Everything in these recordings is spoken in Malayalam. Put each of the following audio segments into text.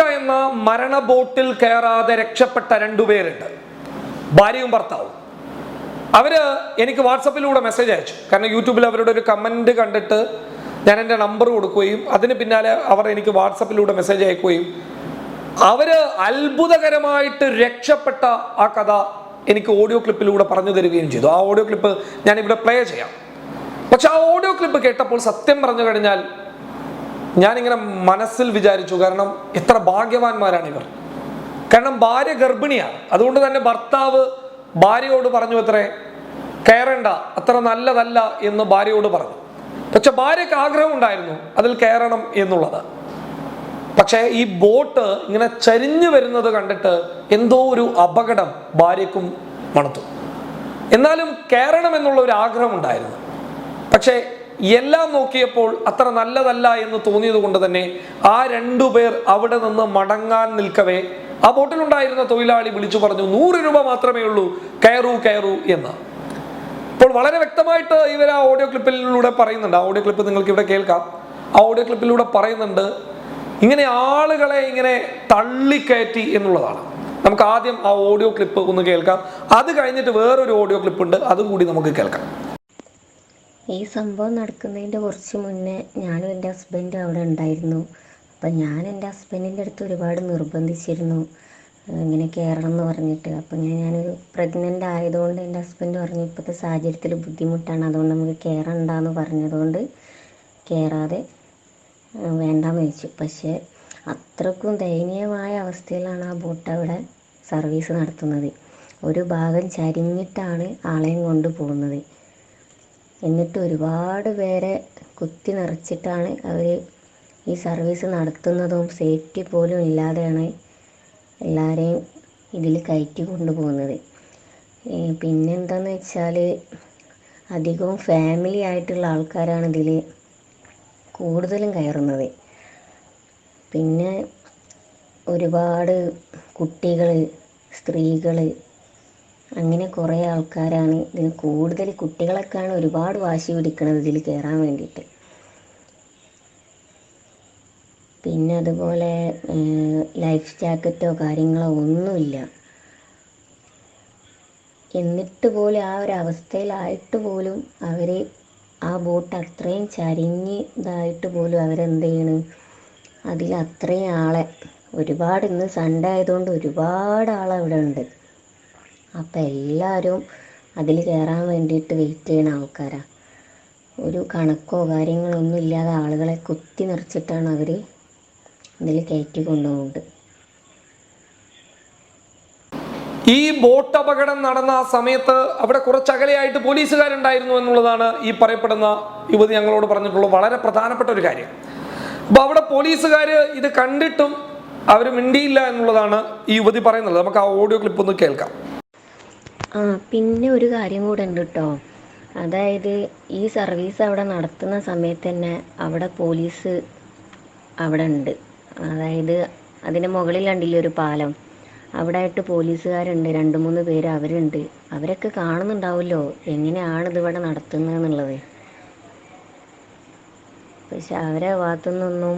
അമേരിക്ക എന്ന മരണ ബോട്ടിൽ കയറാതെ രക്ഷപ്പെട്ട രണ്ടുപേരുണ്ട് ഭാര്യയും ഭർത്താവും. അവർ എനിക്ക് വാട്സപ്പിലൂടെ മെസ്സേജ് അയച്ചു. കാരണം യൂട്യൂബിൽ അവരുടെ ഒരു കമന്റ് കണ്ടിട്ട് ഞാൻ എന്റെ നമ്പർ കൊടുക്കുകയും അതിന് പിന്നാലെ അവർ എനിക്ക് വാട്സപ്പിലൂടെ മെസ്സേജ് അയക്കുകയും അവർ അത്ഭുതകരമായിട്ട് രക്ഷപ്പെട്ട ആ കഥ എനിക്ക് ഓഡിയോ ക്ലിപ്പിലൂടെ പറഞ്ഞു തരികയും ചെയ്തു. ആ ഓഡിയോ ക്ലിപ്പ് ഞാൻ ഇവിടെ പ്ലേ ചെയ്യാം. പക്ഷെ ആ ഓഡിയോ ക്ലിപ്പ് കേട്ടപ്പോൾ സത്യം പറഞ്ഞു കഴിഞ്ഞാൽ ഞാനിങ്ങനെ മനസ്സിൽ വിചാരിച്ചു കാരണം എത്ര ഭാഗ്യവാന്മാരാണ് ഇവർ കാരണം ഭാര്യ ഗർഭിണിയാണ്. അതുകൊണ്ട് തന്നെ ഭർത്താവ് ഭാര്യയോട് പറഞ്ഞു അത്രേ കയറേണ്ട അത്ര നല്ലതല്ല എന്ന് ഭാര്യയോട് പറഞ്ഞു. പക്ഷെ ഭാര്യക്ക് ആഗ്രഹം ഉണ്ടായിരുന്നു അതിൽ കയറണം എന്നുള്ളത്. പക്ഷേ ഈ ബോട്ട് ഇങ്ങനെ ചരിഞ്ഞു വരുന്നത് കണ്ടിട്ട് എന്തോ ഒരു അപകടം ഭാര്യക്കും മണത്തു. എന്നാലും കയറണം എന്നുള്ള ഒരു ആഗ്രഹം ഉണ്ടായിരുന്നു പക്ഷേ എല്ലാം നോക്കിയപ്പോൾ അത്ര നല്ലതല്ല എന്ന് തോന്നിയത് കൊണ്ട് തന്നെ ആ രണ്ടു പേർ അവിടെ നിന്ന് മടങ്ങാൻ നിൽക്കവേ ആ ബോട്ടിലുണ്ടായിരുന്ന തൊഴിലാളി വിളിച്ചു പറഞ്ഞു നൂറ് രൂപ മാത്രമേ ഉള്ളൂ കയറൂ കയറൂ എന്ന്. അപ്പോൾ വളരെ വ്യക്തമായിട്ട് ഇവർ ആ ഓഡിയോ ക്ലിപ്പിലൂടെ പറയുന്നുണ്ട്. ആ ഓഡിയോ ക്ലിപ്പ് നിങ്ങൾക്ക് ഇവിടെ കേൾക്കാം. ആ ഓഡിയോ ക്ലിപ്പിലൂടെ പറയുന്നുണ്ട് ഇങ്ങനെ ആളുകളെ ഇങ്ങനെ തള്ളിക്കയറ്റി എന്നുള്ളതാണ്. നമുക്ക് ആദ്യം ആ ഓഡിയോ ക്ലിപ്പ് ഒന്ന് കേൾക്കാം. അത് കഴിഞ്ഞിട്ട് വേറൊരു ഓഡിയോ ക്ലിപ്പ് ഉണ്ട് അതും കൂടി നമുക്ക് കേൾക്കാം. ഈ സംഭവം നടക്കുന്നതിന്റെ കുറച്ച് മുന്നേ ഞാനും എന്റെ ഹസ്ബൻഡും അവിടെ ഉണ്ടായിരുന്നു. അപ്പം ഞാൻ എന്റെ ഹസ്ബൻഡിന്റെ അടുത്ത് ഒരുപാട് നിർബന്ധിച്ചിരുന്നു. ഇങ്ങനെ കയറണം എന്ന് പറഞ്ഞിട്ട്. അപ്പം ഞാൻ ഞാനൊരു പ്രഗ്നന്റ് ആയതുകൊണ്ട് എന്റെ ഹസ്ബൻഡ് പറഞ്ഞു ഇപ്പോഴത്തെ സാഹചര്യത്തിൽ ബുദ്ധിമുട്ടാണ്. അതുകൊണ്ട് നമുക്ക് കയറണ്ടെന്ന് പറഞ്ഞതുകൊണ്ട് കയറാതെ വേണ്ടാന്ന് വെച്ചു. പക്ഷേ അത്രക്കും ദയനീയമായ അവസ്ഥയിലാണ് ആ ബോട്ട് അവിടെ സർവീസ് നടത്തുന്നത്. ഒരു ഭാഗം ചരിഞ്ഞിട്ടാണ് ആളെയും കൊണ്ട് പോകുന്നത്. എന്നിട്ട് ഒരുപാട് പേരെ കുത്തി നിറച്ചിട്ടാണ് അവർ ഈ സർവീസ് നടത്തുന്നതും സേഫ്റ്റി പോലും ഇല്ലാതെയാണ് എല്ലാവരെയും ഇതിൽ കയറ്റി കൊണ്ടുപോകുന്നത്. പിന്നെ പിന്നെന്താന്ന് വെച്ചാൽ അധികവും ഫാമിലി ആയിട്ടുള്ള ആൾക്കാരാണ് ഇതിൽ കൂടുതലും കയറുന്നത്. പിന്നെ ഒരുപാട് കുട്ടികൾ സ്ത്രീകൾ അങ്ങനെ കുറേ ആൾക്കാരാണ്. ഇതിന് കൂടുതൽ കുട്ടികളൊക്കെയാണ് ഒരുപാട് വാശി പിടിക്കുന്നത് ഇതിൽ കയറാൻ വേണ്ടിയിട്ട്. പിന്നെ അതുപോലെ ലൈഫ് ജാക്കറ്റോ കാര്യങ്ങളോ ഒന്നുമില്ല. എന്നിട്ട് പോലും ആ ഒരു അവസ്ഥയിലായിട്ട് പോലും അവർ ആ ബോട്ട് അത്രയും ചരിഞ്ഞ് ഇതായിട്ട് പോലും അവരെന്ത് ചെയ്യണ്? അതിൽ അത്രയും ആളെ ഒരുപാട് ഇന്ന് സൺഡേ ആയതുകൊണ്ട് ഒരുപാട് ആളവിടെ ഉണ്ട്. അപ്പം എല്ലാവരും അതിൽ കയറാൻ വേണ്ടിയിട്ട് വെയിറ്റ് ചെയ്യുന്ന ആൾക്കാരാണ് ഒരു കണക്കോ കാര്യങ്ങളോ ഒന്നും ഇല്ലാതെ ആളുകളെ കുത്തി നിറച്ചിട്ടാണ് അവർ അതിൽ കയറ്റി കൊണ്ടുപോകുന്നത്. ഈ ബോട്ട് അപകടം നടന്ന ആ സമയത്ത് അവിടെ കുറച്ചകലെയായിട്ട് പോലീസുകാരുണ്ടായിരുന്നു എന്നുള്ളതാണ് ഈ പറയപ്പെടുന്ന യുവതി ഞങ്ങളോട് പറഞ്ഞിട്ടുള്ള വളരെ പ്രധാനപ്പെട്ട ഒരു കാര്യം. അപ്പോൾ അവിടെ പോലീസുകാർ ഇത് കണ്ടിട്ടും അവർ മിണ്ടിയില്ല എന്നുള്ളതാണ് ഈ യുവതി പറയുന്നത്. നമുക്ക് ആ ഓഡിയോ ക്ലിപ്പ് ഒന്ന് കേൾക്കാം. ആ പിന്നെ ഒരു കാര്യം കൂടെ ഉണ്ട് കേട്ടോ അതായത് ഈ സർവീസ് അവിടെ നടത്തുന്ന സമയത്ത് തന്നെ അവിടെ പോലീസ് അവിടെ ഉണ്ട്. അതായത് അതിന്റെ മുകളിൽ കണ്ടില്ലേ ഒരു പാലം? അവിടെ ആയിട്ട് പോലീസുകാരുണ്ട് രണ്ട് മൂന്ന് പേര് അവരുണ്ട്. അവരൊക്കെ കാണുന്നുണ്ടാവുമല്ലോ എങ്ങനെയാണ് ഇതിവിടെ നടത്തുന്നത് എന്നുള്ളത്. പക്ഷെ അവരെ ഭാഗത്തുനിന്നൊന്നും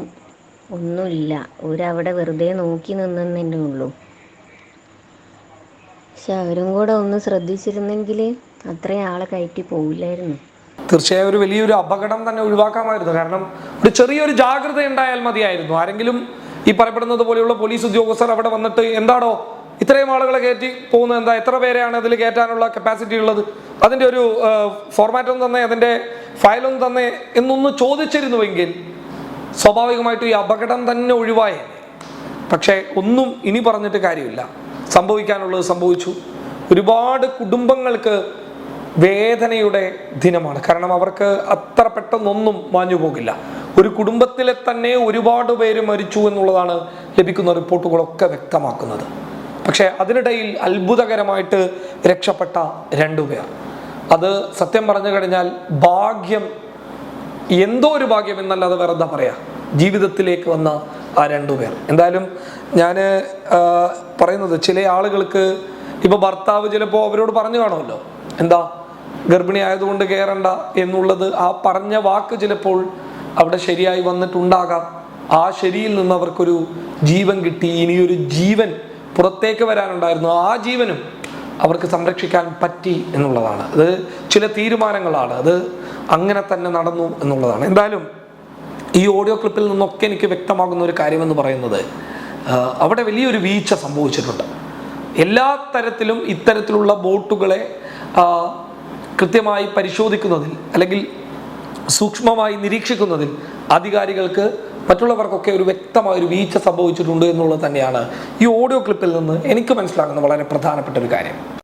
ഒന്നുമില്ല. ഒരവിടെ വെറുതെ നോക്കി നിന്നെന്നേ ഉള്ളൂ. പക്ഷെ അവരും കൂടെ ഒന്ന് ശ്രദ്ധിച്ചിരുന്നെങ്കിൽ അത്രയും ആളെ കയറ്റി പോവില്ലായിരുന്നു. തീർച്ചയായും ഒരു വലിയൊരു അപകടം തന്നെ ഒഴിവാക്കാമായിരുന്നു. കാരണം ഒരു ചെറിയൊരു ജാഗ്രത ഉണ്ടായാൽ മതിയായിരുന്നു. ആരെങ്കിലും ഈ പറയപ്പെടുന്നത് പോലെയുള്ള പോലീസ് ഉദ്യോഗസ്ഥർ അവിടെ വന്നിട്ട് എന്താണോ ഇത്രയും ആളുകളെ കയറ്റി പോകുന്നത് എന്താ? എത്ര പേരെയാണ് അതിൽ കയറ്റാനുള്ള കപ്പാസിറ്റി ഉള്ളത്? അതിന്റെ ഒരു ഫോർമാറ്റ് ഒന്ന് തന്നെ അതിന്റെ ഫയലൊന്ന് തന്നെ എന്നൊന്ന് ചോദിച്ചിരുന്നുവെങ്കിൽ സ്വാഭാവികമായിട്ടും ഈ അപകടം തന്നെ ഒഴിവായേ പക്ഷേ ഒന്നും ഇനി പറഞ്ഞിട്ട് കാര്യമില്ല. സംഭവിക്കാനുള്ളത് സംഭവിച്ചു. ഒരുപാട് കുടുംബങ്ങൾക്ക് വേദനയുടെ ദിനമാണ്. കാരണം അവർക്ക് അത്ര പെട്ടെന്നൊന്നും മാഞ്ഞു പോകില്ല. ഒരു കുടുംബത്തിലെ തന്നെ ഒരുപാട് പേര് മരിച്ചു എന്നുള്ളതാണ് ലഭിക്കുന്ന റിപ്പോർട്ടുകളൊക്കെ വ്യക്തമാക്കുന്നത്. പക്ഷേ അതിനിടയിൽ അത്ഭുതകരമായിട്ട് രക്ഷപ്പെട്ട രണ്ടു പേർ. അത് സത്യം പറഞ്ഞു കഴിഞ്ഞാൽ ഭാഗ്യം എന്തോ ഒരു ഭാഗ്യം എന്നല്ലാതെ വേറെ എന്താ പറയാ? ജീവിതത്തിലേക്ക് വന്ന ആ രണ്ടു പേർ. എന്തായാലും ഞാൻ പറയുന്നത് ചില ആളുകൾക്ക് ഇപ്പൊ ഭർത്താവ് ചിലപ്പോൾ അവരോട് പറഞ്ഞു കാണുമല്ലോ. എന്താ ഗർഭിണി ആയതുകൊണ്ട് കയറണ്ട എന്നുള്ളത് ആ പറഞ്ഞ വാക്ക് ചിലപ്പോൾ അവിടെ ശരിയായി വന്നിട്ടുണ്ടാകാം. ആ ശരിയിൽ നിന്ന് അവർക്കൊരു ജീവൻ കിട്ടി ഇനിയൊരു ജീവൻ പുറത്തേക്ക് വരാനുണ്ടായിരുന്നു. ആ ജീവനും അവർക്ക് സംരക്ഷിക്കാൻ പറ്റി എന്നുള്ളതാണ്. അത് ചില തീരുമാനങ്ങളാണ്. അത് അങ്ങനെ തന്നെ നടന്നു എന്നുള്ളതാണ്. എന്തായാലും ഈ ഓഡിയോ ക്ലിപ്പിൽ നിന്നൊക്കെ എനിക്ക് വ്യക്തമാകുന്ന ഒരു കാര്യമെന്ന് പറയുന്നത് അവിടെ വലിയൊരു വീഴ്ച സംഭവിച്ചിട്ടുണ്ട്. എല്ലാ തരത്തിലും ഇത്തരത്തിലുള്ള ബോട്ടുകളെ കൃത്യമായി പരിശോധിക്കുന്നതിൽ അല്ലെങ്കിൽ സൂക്ഷ്മമായി നിരീക്ഷിക്കുന്നതിൽ അധികാരികൾക്ക് മറ്റുള്ളവർക്കൊക്കെ ഒരു വ്യക്തമായ ഒരു വീഴ്ച സംഭവിച്ചിട്ടുണ്ട് എന്നുള്ളത് തന്നെയാണ് ഈ ഓഡിയോ ക്ലിപ്പിൽ നിന്ന് എനിക്ക് മനസ്സിലാകുന്ന വളരെ പ്രധാനപ്പെട്ട ഒരു കാര്യം.